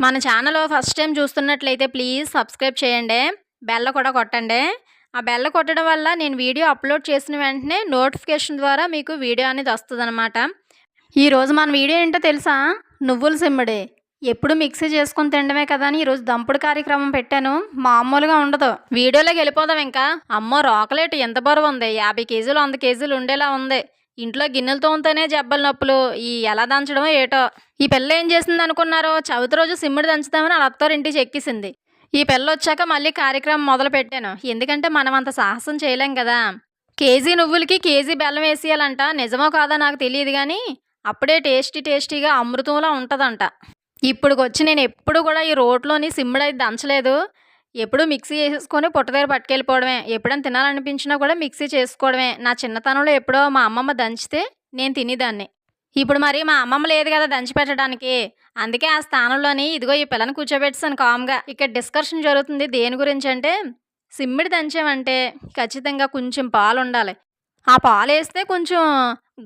మన channel first time చూస్తున్నట్లయితే please subscribe చేయండి బెల్ల కూడా కొట్టండి. ఆ బెల్ల కొట్టడం వల్ల నేను వీడియో అప్లోడ్ చేసిన వెంటనే నోటిఫికేషన్ ద్వారా మీకు వీడియో అనేది వస్తుంది ఈరోజు మన వీడియో ఏంటో తెలుసా? నువ్వుల సిమ్మడి. ఎప్పుడు మిక్సీ చేసుకొని తినడమే కదా అని ఈరోజు దంపుడు కార్యక్రమం పెట్టాను. మామూలుగా ఉండదు. వీడియోలోకి వెళ్ళిపోదాం ఇంకా. అమ్మో రాకలేట్ ఎంత బరువు ఉంది. యాభై కేజీలు వంద కేజీలు ఉండేలా ఉంది. ఇంట్లో గిన్నెలు తోముతేనే జబ్బల నొప్పులు. ఈ ఎలా దంచడమో ఏటో. ఈ పిల్ల ఏం చేసింది అనుకున్నారో చవితి రోజు సిమ్మిడి దంచుతామని వాళ్ళ అత్తారింటికి చెక్కేసింది. ఈ పిల్ల వచ్చాక మళ్ళీ కార్యక్రమం మొదలు పెట్టాను. ఎందుకంటే మనం అంత సాహసం చేయలేం కదా. కేజీ నువ్వులకి కేజీ బెల్లం వేసేయాలంట. నిజమో కాదో నాకు తెలియదు కానీ అప్పుడే టేస్టీ టేస్టీగా అమృతంలా ఉంటుందంట. ఇప్పుడుకొచ్చి నేను ఎప్పుడు కూడా ఈ రోడ్లోని సిమ్మిడైతే దంచలేదు. ఎప్పుడు మిక్సీ చేసుకొని పుట్ట దగ్గర పట్టుకెళ్ళిపోవడమే. ఎప్పుడైనా తినాలనిపించినా కూడా మిక్సీ చేసుకోవడమే. నా చిన్నతనంలో ఎప్పుడో మా అమ్మమ్మ దంచితే నేను తినేదాన్ని. ఇప్పుడు మరి మా అమ్మమ్మ లేదు కదా దంచి పెట్టడానికి. అందుకే ఆ స్థానంలోని ఇదిగో ఈ పిల్లని కూర్చోబెట్టాను కామ్గా. ఇక్కడ డిస్కషన్ జరుగుతుంది దేని గురించి అంటే సిమ్మిడి దంచామంటే ఖచ్చితంగా కొంచెం పాలు ఉండాలి. ఆ పాలు వేస్తే కొంచెం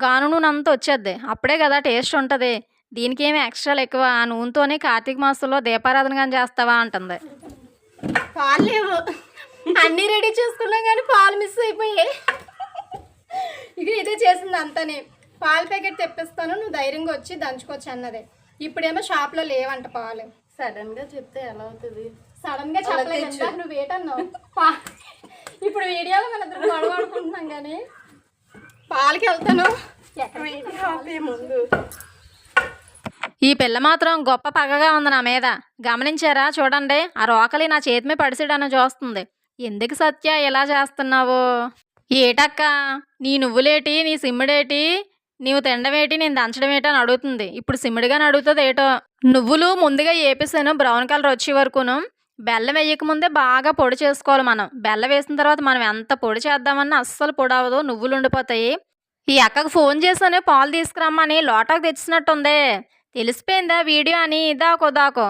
గాను నూనె అంతా వచ్చేద్ది. అప్పుడే కదా టేస్ట్ ఉంటుంది. దీనికి ఏమి ఎక్స్ట్రాలు ఎక్కువ? ఆ నూనెతోనే కార్తీక మాసంలో దీపారాధన కానీ చేస్తావా? అంటుంది. పాలు లేవు అన్నీ రెడీ చేసుకున్నాం కానీ పాలు మిస్ అయిపోయాయి. ఇక ఇదే చేసింది అంతని. పాల ప్యాకెట్ తెప్పిస్తాను నువ్వు ధైర్యంగా వచ్చి దంచుకోవచ్చు అన్నదే. ఇప్పుడేమో షాప్లో లేవంట పాలు. సడన్గా చెప్తే ఎలా అవుతుంది? సడన్గా చెప్పలేదు నువ్వు ఏటన్నావు? ఇప్పుడు వీడియోలో మన ఇద్దరు గొడవ ఆడుకుంటున్నాం కానీ. పాలకి వెళ్తాను. ఎక్కడ ముందు. ఈ పిల్ల మాత్రం గొప్ప పగగా ఉంది నా మీద. గమనించారా? చూడండి. ఆ రోకలి నా చేతి మీద పడిసిడని చూస్తుంది. ఎందుకు సత్య? ఇలా చేస్తున్నావు? ఏటక్క? నీ నువ్వులేటి నీ సిమ్మిడేటి నీవు తినడమేటి నేను దంచడమేటి అని అడుగుతుంది. ఇప్పుడు సిమ్మిడిగాని అడుగుతుంది ఏటో? నువ్వులు ముందుగా ఏపేసాను బ్రౌన్ కలర్ వచ్చే వరకును. బెల్లం వేయక ముందే బాగా పొడి చేసుకోవాలి మనం. బెల్లం వేసిన తర్వాత మనం ఎంత పొడి చేద్దామన్నా అస్సలు పొడి అవ్వదు. నువ్వులు ఉండిపోతాయి ఈ అక్కకు ఫోన్ చేశాను పాలు తీసుకురమ్మని లోటాకు తెచ్చినట్టుందే. తెలిసిపోయిందా వీడియో అని? దాకో దాకో.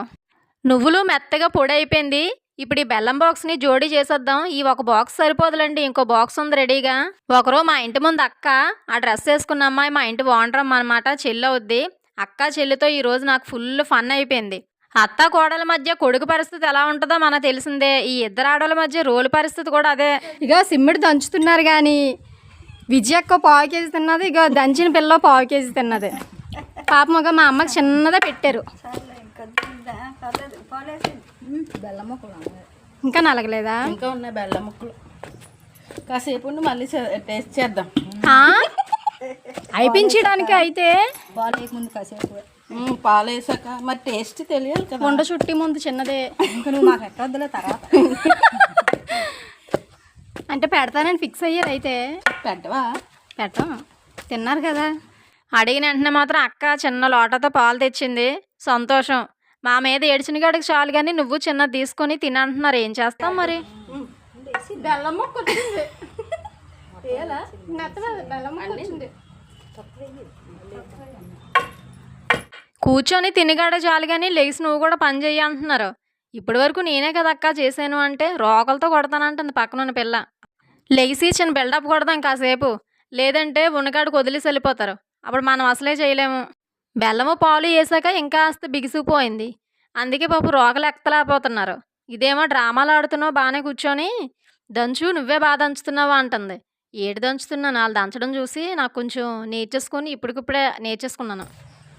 నువ్వులు మెత్తగా పొడి అయిపోయింది ఇప్పుడు ఈ బెల్లం బాక్స్ని జోడీ చేసేద్దాం. ఈ ఒక బాక్స్ సరిపోదులండి. ఇంకో బాక్స్ ఉంది రెడీగా. ఒకరో మా ఇంటి ముందు అక్క. ఆ డ్రెస్ వేసుకున్న అమ్మాయి మా ఇంటి ఓనరమ్మ అనమాట చెల్లి అవుద్ది. అక్క చెల్లితో ఈరోజు నాకు ఫుల్ ఫన్ అయిపోయింది. అత్త కోడల మధ్య కొడుకు పరిస్థితి ఎలా ఉంటుందో మనకు తెలిసిందే. ఈ ఇద్దరు ఆడవాళ్ళ మధ్య రోలు పరిస్థితి కూడా అదే. ఇక సిమ్మిడి దంచుతున్నారు కానీ విజయక్క పావు కేజీ తిన్నది. ఇక దంచిన పిల్ల పావు కేజీ తిన్నది. పాపం ఒక మా అమ్మకి చిన్నదే పెట్టారు. ఇంకా నలగలేదా? ఇంకా ఉన్నాయి బెల్లం ముక్కలు. కాసేపు ఉండి మళ్ళీ చే- టేస్ట్ చేద్దాం. ఆ? అయిపించడానికి అయితే? పాలు ముందు కాసేపు. పాలు వేసాక. మరి టేస్ట్ తెలియాలి కదా. ఉండ చుట్టి ముందు చిన్నదే. ఇంకా నువ్వు మాకు ఎక్కడొద్దులే తర్వాత. అంటే పెడతానని ఫిక్స్ అయ్యారు అయితే. పెట్టవా? పెట్టం. తిన్నారు కదా. అడిగిన వెంటనే మాత్రం అక్క చిన్న లోటతో పాలు తెచ్చింది. సంతోషం. మా మీద ఏడ్చిన కాడికి చాలు కానీ నువ్వు చిన్నది తీసుకొని తినంటున్నారు ఏం చేస్తాం మరి? బెల్లం కూర్చొని తినిగాడ చాలు కానీ లేచి నువ్వు కూడా పని చెయ్యి అంటున్నారు. ఇప్పటి వరకు నేనే కదా అక్క చేశాను అంటే రోకలతో కొడతానంటుంది పక్కనున్న పిల్ల. లెగిసి చిన్న బిల్డప్ కొడదాం కాసేపు. లేదంటే ఉన్నకాడికి వదిలేసి వెళ్ళిపోతారు. అప్పుడు మనం అసలే చేయలేము. బెల్లము పాలు వేసాక ఇంకా కాస్త బిగిసిపోయింది అందుకే పాప రోకలు ఎక్కలేకపోతున్నారు ఇదేమో డ్రామాలు ఆడుతున్నావు బాగానే కూర్చొని. దంచు నువ్వే బాగా దంచుతున్నావా అంటుంది. ఏడు దంచుతున్నాను వాళ్ళు దంచడం చూసి నాకు కొంచెం నేర్చేసుకొని ఇప్పటికిప్పుడే నేర్చేసుకున్నాను.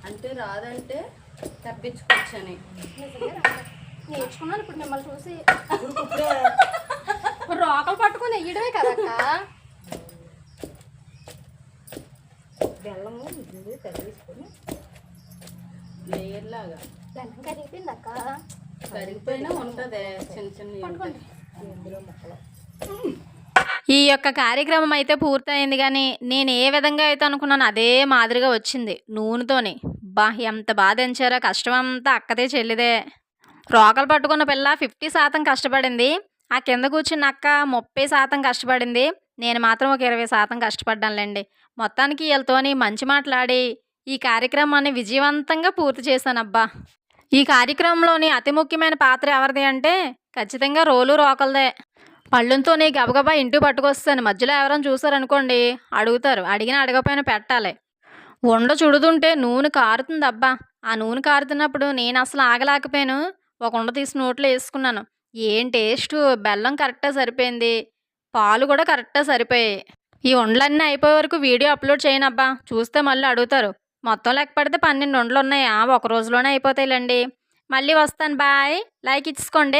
అంటే రాదంటే తప్పించుకోవచ్చని. నేర్చుకున్నాను ఇప్పుడు మిమ్మల్ని చూసి. రోకలు పట్టుకొని వెయ్యడమే కదక్క? బెల్లము లేయర్ లాగా బెల్లం కరిగిపోయింది అక్క కరిగిపోయినా ఉంటుంది చిన్న చిన్న పట్టుకోండి. ఈ యొక్క కార్యక్రమం అయితే పూర్తయింది కానీ నేను ఏ విధంగా అయితే అనుకున్నాను అదే మాదిరిగా వచ్చింది నూనెతోని. బా ఎంత బాధ ఎంచారో కష్టం అంతా అక్కదే చెల్లిదే. రోకలు పట్టుకున్న పిల్ల ఫిఫ్టీ శాతం కష్టపడింది. ఆ కింద కూర్చున్న అక్క ముప్పై శాతం కష్టపడింది. నేను మాత్రం ఒక ఇరవై శాతం కష్టపడ్డానులేండి. మొత్తానికి వీళ్ళతోని మంచి మాట్లాడి ఈ కార్యక్రమాన్ని విజయవంతంగా పూర్తి చేశానబ్బా. ఈ కార్యక్రమంలోని అతి ముఖ్యమైన పాత్ర ఎవరిది అంటే ఖచ్చితంగా రోలు రోకలదే. పళ్ళుతోని గబగబా ఇంటికి పట్టుకొస్తాను. మధ్యలో ఎవరైనా చూసారనుకోండి అడుగుతారు. అడిగిన అడగపోయినా పెట్టాలి. ఉండ చుడుతుంటే నూనె కారుతుంది అబ్బా ఆ నూనె కారుతున్నప్పుడు నేను అసలు ఆగలేకపోయాను. ఒక ఉండ తీసి నోట్లో వేసుకున్నాను. ఏం టేస్ట్? బెల్లం కరెక్ట్గా సరిపోయింది. పాలు కూడా కరెక్ట్గా సరిపోయాయి. ఈ ఉండలన్నీ అయిపోయే వరకు వీడియో అప్లోడ్ చేయనబ్బా. చూస్తే మళ్ళీ అడుగుతారు. మొత్తం లెక్క పడితే పన్నెండు ఉండలు ఉన్నాయా ఒక రోజులోనే అయిపోతాయిలండి. మళ్ళీ వస్తాను. బాయ్. లైక్ ఇచ్చుకోండి